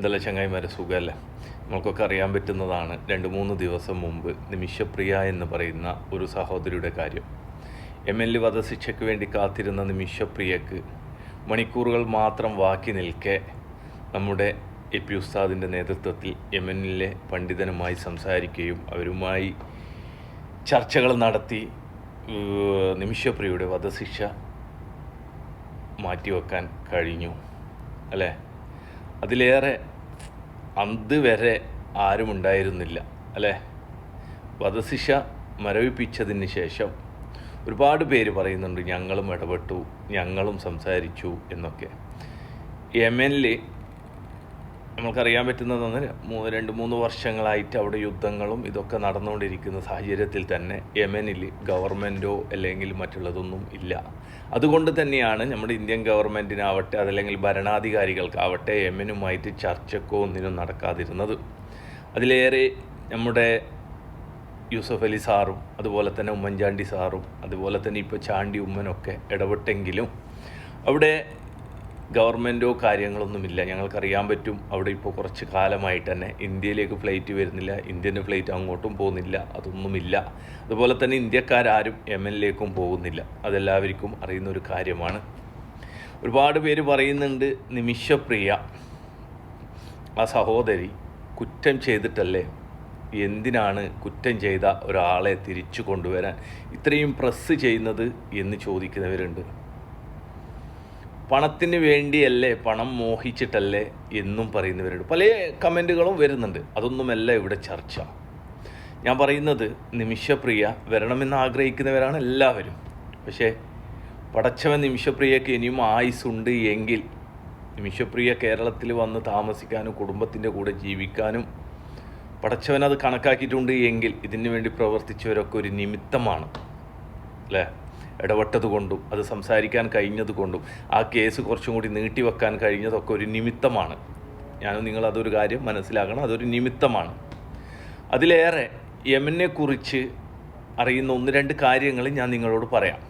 എന്തെല്ലാം ചങ്ങായിമാരെ സുഖമല്ലേ? നമുക്കൊക്കെ അറിയാൻ പറ്റുന്നതാണ് രണ്ട് മൂന്ന് ദിവസം മുമ്പ് നിമിഷപ്രിയ എന്ന് പറയുന്ന ഒരു സഹോദരിയുടെ കാര്യം. എം എൽ എ വധശിക്ഷയ്ക്ക് വേണ്ടി കാത്തിരുന്ന നിമിഷപ്രിയക്ക് മണിക്കൂറുകൾ മാത്രം ബാക്കി നിൽക്കെ നമ്മുടെ എ പി ഉസ്താദിന്റെ നേതൃത്വത്തിൽ യമനിലെ പണ്ഡിതനുമായി സംസാരിക്കുകയും അവരുമായി ചർച്ചകൾ നടത്തി നിമിഷപ്രിയയുടെ വധശിക്ഷ മാറ്റിവെക്കാൻ കഴിഞ്ഞു. അല്ലേ? അതിലേറെ അന്ത് വരെ ആരും ഉണ്ടായിരുന്നില്ല അല്ലേ? വധശിക്ഷ മരവിപ്പിച്ചതിന് ശേഷം ഒരുപാട് പേര് പറയുന്നുണ്ട് ഞങ്ങളും ഇടപെട്ടു ഞങ്ങളും സംസാരിച്ചു എന്നൊക്കെ. യമനിൽ നമുക്കറിയാൻ പറ്റുന്നതെന്ന് മൂന്ന് രണ്ട് മൂന്ന് വർഷങ്ങളായിട്ട് അവിടെ യുദ്ധങ്ങളും ഇതൊക്കെ നടന്നുകൊണ്ടിരിക്കുന്ന സാഹചര്യത്തിൽ തന്നെ യമനിൽ ഗവൺമെന്റോ അല്ലെങ്കിൽ മറ്റുള്ളതൊന്നും ഇല്ല. അതുകൊണ്ട് തന്നെയാണ് നമ്മുടെ ഇന്ത്യൻ ഗവൺമെന്റിനാവട്ടെ അതല്ലെങ്കിൽ ഭരണാധികാരികൾക്കാവട്ടെ യമനുമായിട്ട് ചർച്ചക്കോ ഒന്നിനും നടക്കാതിരുന്നത്. അതിലേറെ നമ്മുടെ യൂസഫ് അലി സാറും അതുപോലെ തന്നെ ഉമ്മൻചാണ്ടി സാറും അതുപോലെ തന്നെ ഇപ്പോൾ ചാണ്ടി ഉമ്മനൊക്കെ ഇടപെട്ടെങ്കിലും അവിടെ ഗവൺമെന്റോ കാര്യങ്ങളൊന്നുമില്ല. ഞങ്ങൾക്കറിയാൻ പറ്റും അവിടെ ഇപ്പോൾ കുറച്ച് കാലമായിട്ട് തന്നെ ഇന്ത്യയിലേക്ക് ഫ്ലൈറ്റ് വരുന്നില്ല. ഇന്ത്യന്റെ ഫ്ലൈറ്റ് അങ്ങോട്ടും പോകുന്നില്ല. അതൊന്നുമില്ല. അതുപോലെ തന്നെ ഇന്ത്യക്കാരും എം എൽ എക്കും പോകുന്നില്ല. അതെല്ലാവർക്കും അറിയുന്ന ഒരു കാര്യമാണ്. ഒരുപാട് പേര് പറയുന്നുണ്ട് നിമിഷപ്രിയ ആ സഹോദരി കുറ്റം ചെയ്തിട്ടല്ലേ? എന്തിനാണ് കുറ്റം ചെയ്ത ഒരാളെ തിരിച്ചു കൊണ്ടുവരാൻ? ഇത്രയും പ്രസ് ചെയ്യുന്നത് എന്ന് ചോദിക്കുന്നവരുണ്ട്. പണത്തിന് വേണ്ടിയല്ലേ പണം മോഹിച്ചിട്ടല്ലേ എന്നും പറയുന്നവരുണ്ട് പല കമന്റുകളും വരുന്നുണ്ട്. അതൊന്നുമല്ല ഇവിടെ ചർച്ച. ഞാൻ പറയുന്നത് നിമിഷപ്രിയ വരണമെന്ന് ആഗ്രഹിക്കുന്നവരാണ് എല്ലാവരും. പക്ഷേ പടച്ചവൻ നിമിഷപ്രിയക്ക് ഇനിയും ആയുസുണ്ട് എങ്കിൽ നിമിഷപ്രിയ കേരളത്തിൽ വന്ന് താമസിക്കാനും കുടുംബത്തിന്റെ കൂടെ ജീവിക്കാനും പടച്ചവൻ അത് കണക്കാക്കിയിട്ടുണ്ട് എങ്കിൽ ഇതിനു വേണ്ടി പ്രവർത്തിച്ചവരൊക്കെ ഒരു നിമിത്തമാണ്. അല്ലേ? ഇടപെട്ടത് കൊണ്ടും അത് സംസാരിക്കാൻ കഴിഞ്ഞത് കൊണ്ടും ആ കേസ് കുറച്ചും കൂടി നീട്ടിവെക്കാൻ കഴിഞ്ഞതൊക്കെ ഒരു നിമിത്തമാണ്. ഞാൻ നിങ്ങൾ അതൊരു കാര്യം മനസ്സിലാക്കണം അതൊരു നിമിത്തമാണ്. അതിലേറെ യമനെക്കുറിച്ച് അറിയുന്ന ഒന്ന് രണ്ട് കാര്യങ്ങൾ ഞാൻ നിങ്ങളോട് പറയാം.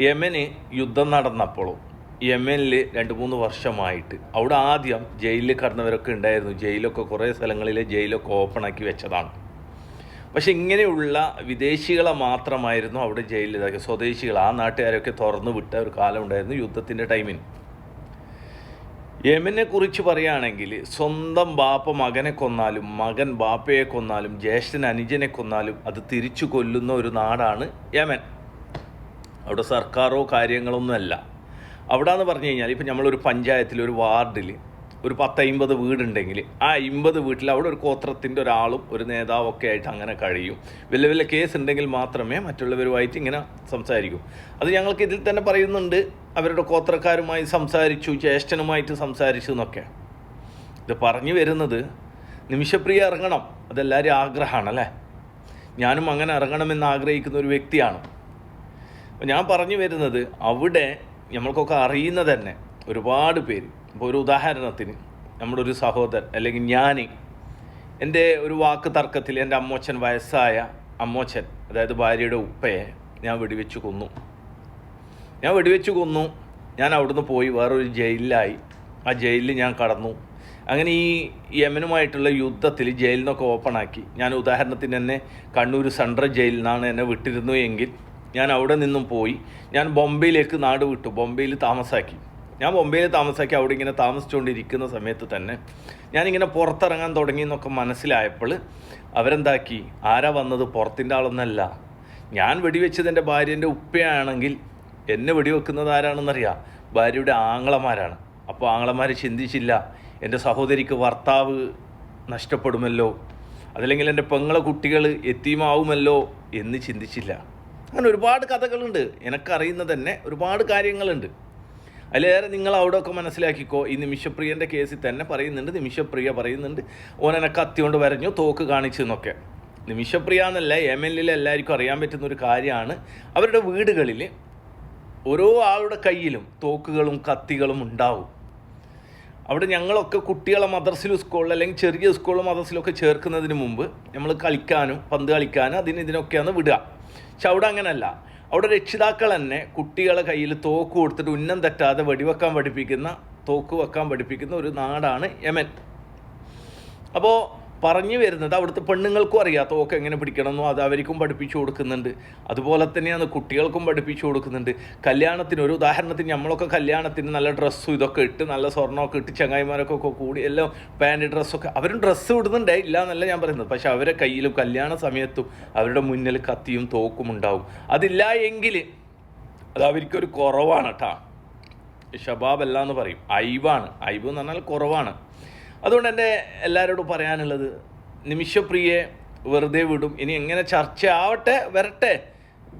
യമന് യുദ്ധം നടന്നപ്പോഴും യമനിൽ രണ്ട് മൂന്ന് വർഷമായിട്ട് അവിടെ ആദ്യം ജയിലിൽ കടന്നവരൊക്കെ ഉണ്ടായിരുന്നു. ജയിലൊക്കെ കുറേ സ്ഥലങ്ങളിൽ ജയിലൊക്കെ ഓപ്പണാക്കി വെച്ചതാണ്. പക്ഷെ ഇങ്ങനെയുള്ള വിദേശികളെ മാത്രമായിരുന്നു അവിടെ ജയിലിൽ ഇതാക്കി സ്വദേശികൾ ആ നാട്ടുകാരൊക്കെ തുറന്നു വിട്ട ഒരു കാലം ഉണ്ടായിരുന്നു യുദ്ധത്തിന്റെ ടൈമിൽ യമനെ കുറിച്ച് പറയുകയാണെങ്കിൽ സ്വന്തം ബാപ്പ മകനെ കൊന്നാലും മകൻ ബാപ്പയെ കൊന്നാലും ജ്യേഷ്ഠൻ അനുജനെ കൊന്നാലും അത് തിരിച്ചു കൊല്ലുന്ന ഒരു നാടാണ് യമൻ. അവിടെ സർക്കാരോ കാര്യങ്ങളൊന്നുമല്ല. അവിടെ എന്ന് പറഞ്ഞു കഴിഞ്ഞാൽ ഇപ്പം നമ്മളൊരു പഞ്ചായത്തിൽ ഒരു വാർഡിൽ ഒരു പത്ത് അമ്പത് വീടുണ്ടെങ്കിൽ ആ അമ്പത് വീട്ടിൽ അവിടെ ഒരു ഗോത്രത്തിന്റെ ഒരാളും ഒരു നേതാവൊക്കെ ആയിട്ട് അങ്ങനെ കഴിയും. വലിയ വലിയ കേസ് ഉണ്ടെങ്കിൽ മാത്രമേ മറ്റുള്ളവരുമായിട്ട് ഇങ്ങനെ സംസാരിക്കൂ. അത് ഞങ്ങൾക്ക് ഇതിൽ തന്നെ പറയുന്നുണ്ട് അവരുടെ ഗോത്രക്കാരുമായി സംസാരിച്ചു ജ്യേഷ്ഠനുമായിട്ട് സംസാരിച്ചു എന്നൊക്കെ. ഇത് പറഞ്ഞു വരുന്നത് നിമിഷപ്രിയ ഇറങ്ങണം അതെല്ലാവരും ആഗ്രഹമാണ് അല്ലേ? ഞാനും അങ്ങനെ ഇറങ്ങണമെന്ന് ആഗ്രഹിക്കുന്ന ഒരു വ്യക്തിയാണ്. ഞാൻ പറഞ്ഞു വരുന്നത് അവിടെ നമ്മൾക്കൊക്കെ അറിയുന്ന തന്നെ ഒരുപാട് പേര്. ഇപ്പോൾ ഒരു ഉദാഹരണത്തിന് നമ്മുടെ ഒരു സഹോദരൻ അല്ലെങ്കിൽ ഞാൻ എന്റെ ഒരു വാക്ക് തർക്കത്തിൽ എന്റെ അമ്മോച്ചൻ വയസ്സായ അമ്മോച്ചൻ അതായത് ഭാര്യയുടെ ഉപ്പയെ ഞാൻ വെടിവെച്ച് കൊന്നു. ഞാൻ വെടിവെച്ച് കൊന്നു. ഞാൻ അവിടുന്ന് പോയി വേറൊരു ജയിലിലായി. ആ ജയിലിൽ ഞാൻ കടന്നു. അങ്ങനെ ഈ യമനുമായിട്ടുള്ള യുദ്ധത്തിൽ ജയിലിൽ നിന്നൊക്കെ ഓപ്പണാക്കി. ഞാൻ ഉദാഹരണത്തിന് എന്നെ കണ്ണൂർ സെൻട്രൽ ജയിലിൽ നിന്നാണ് എന്നെ വിട്ടിരുന്നു എങ്കിൽ ഞാൻ അവിടെ നിന്നും പോയി. ഞാൻ ബോംബെയിലേക്ക് നാട് വിട്ടു. ബോംബെയിൽ താമസാക്കി. ഞാൻ ബോംബെയിൽ താമസാക്കി അവിടെ ഇങ്ങനെ താമസിച്ചുകൊണ്ടിരിക്കുന്ന സമയത്ത് തന്നെ ഞാനിങ്ങനെ പുറത്തിറങ്ങാൻ തുടങ്ങി എന്നൊക്കെ മനസ്സിലായപ്പോൾ അവരെന്താക്കി? ആരാ വന്നത്? പുറത്തിന്റെ ആളൊന്നല്ല. ഞാൻ വെടിവെച്ചത് എന്റെ ഭാര്യന്റെ ഉപ്പയാണെങ്കിൽ എന്നെ വെടിവെക്കുന്നത് ആരാണെന്നറിയാം? ഭാര്യയുടെ ആങ്ങളമാരാണ്. അപ്പോൾ ആങ്ങളമാർ ചിന്തിച്ചില്ല എന്റെ സഹോദരിക്ക് ഭർത്താവ് നഷ്ടപ്പെടുമല്ലോ അതല്ലെങ്കിൽ എന്റെ പെങ്ങളെ കുട്ടികൾ എത്തിയുമാവുമല്ലോ എന്ന് ചിന്തിച്ചില്ല. അങ്ങനെ ഒരുപാട് കഥകളുണ്ട്. എനിക്കറിയുന്ന തന്നെ ഒരുപാട് കാര്യങ്ങളുണ്ട്. അതിലേറെ നിങ്ങൾ അവിടെ ഒക്കെ മനസ്സിലാക്കിക്കോ. ഈ നിമിഷപ്രിയന്റെ കേസിൽ തന്നെ പറയുന്നുണ്ട് നിമിഷപ്രിയ പറയുന്നുണ്ട്. ഓനെന്നെ കത്തി കൊണ്ട് വരഞ്ഞു തോക്ക് കാണിച്ചു എന്നൊക്കെ. നിമിഷപ്രിയ എന്നല്ല എം എൽ എ എല്ലാവർക്കും അറിയാൻ പറ്റുന്ന ഒരു കാര്യമാണ്. അവരുടെ വീടുകളിൽ ഓരോ ആളുടെ കയ്യിലും തോക്കുകളും കത്തികളും ഉണ്ടാവും. അവിടെ ഞങ്ങളൊക്കെ കുട്ടികളെ മദർസിലും സ്കൂളിൽ അല്ലെങ്കിൽ ചെറിയ സ്കൂളിലും മദർസിലൊക്കെ ചേർക്കുന്നതിന് മുമ്പ് നമ്മൾ കളിക്കാനും പന്ത് കളിക്കാനും അതിന് ഇതിനൊക്കെയാണ് വിടുക. പക്ഷെ അവിടെ അങ്ങനെയല്ല. അവിടെ രക്ഷിതാക്കൾ തന്നെ കുട്ടികളെ കയ്യിൽ തോക്ക് കൊടുത്തിട്ട് ഉന്നം തെറ്റാതെ വെടിവെക്കാൻ പഠിപ്പിക്കുന്ന തോക്ക് വെക്കാൻ പഠിപ്പിക്കുന്ന ഒരു നാടാണ് യമൻ. അപ്പോൾ പറഞ്ഞു വരുന്നത് അവിടുത്തെ പെണ്ണുങ്ങൾക്കും അറിയാത്ത ഓക്കെ എങ്ങനെ പിടിക്കണമെന്നോ അത് അവർക്കും പഠിപ്പിച്ചു കൊടുക്കുന്നുണ്ട്. അതുപോലെ തന്നെയാണ് കുട്ടികൾക്കും പഠിപ്പിച്ചു കൊടുക്കുന്നുണ്ട്. കല്യാണത്തിന് ഒരു ഉദാഹരണത്തിന് നമ്മളൊക്കെ കല്യാണത്തിന് നല്ല ഡ്രസ്സും ഇതൊക്കെ ഇട്ട് നല്ല സ്വർണമൊക്കെ ഇട്ട് ചങ്ങായിമാരൊക്കെ കൂടി എല്ലാം പാന്റ് ഡ്രസ്സൊക്കെ അവരും ഡ്രസ്സ് ഇടുന്നുണ്ടേ. ഇല്ല എന്നല്ല ഞാൻ പറയുന്നത്. പക്ഷേ അവരെ കയ്യിലും കല്യാണ സമയത്തും അവരുടെ മുന്നിൽ കത്തിയും തോക്കും ഉണ്ടാവും. അതില്ല എങ്കിൽ അത് അവർക്കൊരു കുറവാണ് കേട്ടോ ഷബാബ് അല്ല എന്ന് പറയും. ഐവാണ് ഐവ് എന്ന് പറഞ്ഞാൽ കുറവാണ്. അതുകൊണ്ട് എന്റെ എല്ലാവരോടും പറയാനുള്ളത് നിമിഷപ്രിയെ വെറുതെ വിടും. ഇനി എങ്ങനെ ചർച്ച ആവട്ടെ വരട്ടെ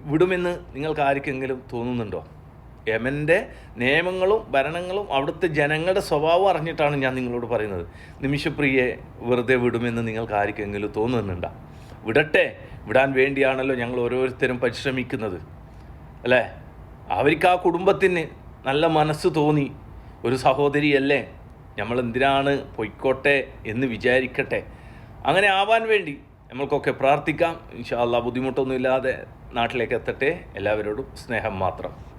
വിടുമെന്ന് നിങ്ങൾക്ക് ആർക്കെങ്കിലും തോന്നുന്നുണ്ടോ? യമന്റെ നിയമങ്ങളും ഭരണങ്ങളും അവിടുത്തെ ജനങ്ങളുടെ സ്വഭാവം അറിഞ്ഞിട്ടാണ് ഞാൻ നിങ്ങളോട് പറയുന്നത്. നിമിഷപ്രിയെ വെറുതെ വിടുമെന്ന് നിങ്ങൾക്ക് ആർക്കെങ്കിലും തോന്നുന്നുണ്ടോ? വിടട്ടെ വിടാൻ വേണ്ടിയാണല്ലോ ഞങ്ങൾ ഓരോരുത്തരും പരിശ്രമിക്കുന്നത്. അല്ലേ? അവർക്ക് ആ കുടുംബത്തിന് നല്ല മനസ്സ് തോന്നി. ഒരു സഹോദരിയല്ലേ? നമ്മൾ എന്തിനാണ് പൊയ്ക്കോട്ടെ എന്ന് വിചാരിക്കട്ടെ? അങ്ങനെ ആവാൻ വേണ്ടി നമ്മൾക്കൊക്കെ പ്രാർത്ഥിക്കാം. ഇൻഷാ ബുദ്ധിമുട്ടൊന്നുമില്ലാതെ നാട്ടിലേക്ക് എത്തട്ടെ. എല്ലാവരോടും സ്നേഹം മാത്രം.